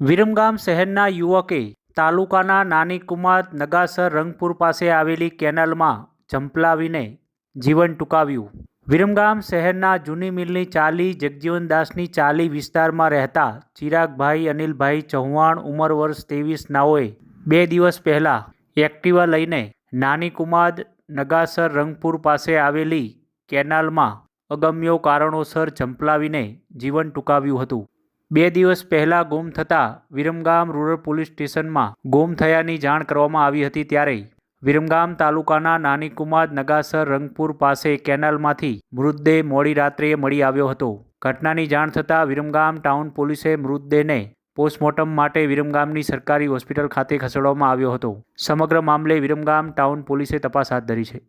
વિરમગામ શહેરના યુવકે તાલુકાના નાની કુમાર નગાસર રંગપુર પાસે આવેલી કેનાલમાં ઝંપલાવીને જીવન ટૂંકાવ્યું. વિરમગામ શહેરના જૂની મિલની ચાલી જગજીવનદાસની ચાલી વિસ્તારમાં રહેતા ચિરાગભાઈ અનિલભાઈ ચૌહાણ ઉંમર વર્ષ ત્રેવીસ નાઓએ બે દિવસ પહેલાં એક્ટિવા લઈને નાની કુમાર નગાસર રંગપુર પાસે આવેલી કેનાલમાં અગમ્યો કારણોસર ઝંપલાવીને જીવન ટૂંકાવ્યું હતું. બે દિવસ પહેલાં ગુમ થતાં વિરમગામ રૂરલ પોલીસ સ્ટેશનમાં ગુમ થયાની જાણ કરવામાં આવી હતી ત્યારે વિરમગામ તાલુકાના નાની કુમાદ નગાસર રંગપુર પાસે કેનાલમાંથી મૃતદેહ મોડી રાત્રે મળી આવ્યો હતો. ઘટનાની જાણ થતાં વિરમગામ ટાઉન પોલીસે મૃતદેહને પોસ્ટમોર્ટમ માટે વિરમગામની સરકારી હોસ્પિટલ ખાતે ખસેડવામાં આવ્યો હતો. સમગ્ર મામલે વિરમગામ ટાઉન પોલીસે તપાસ હાથ ધરી છે.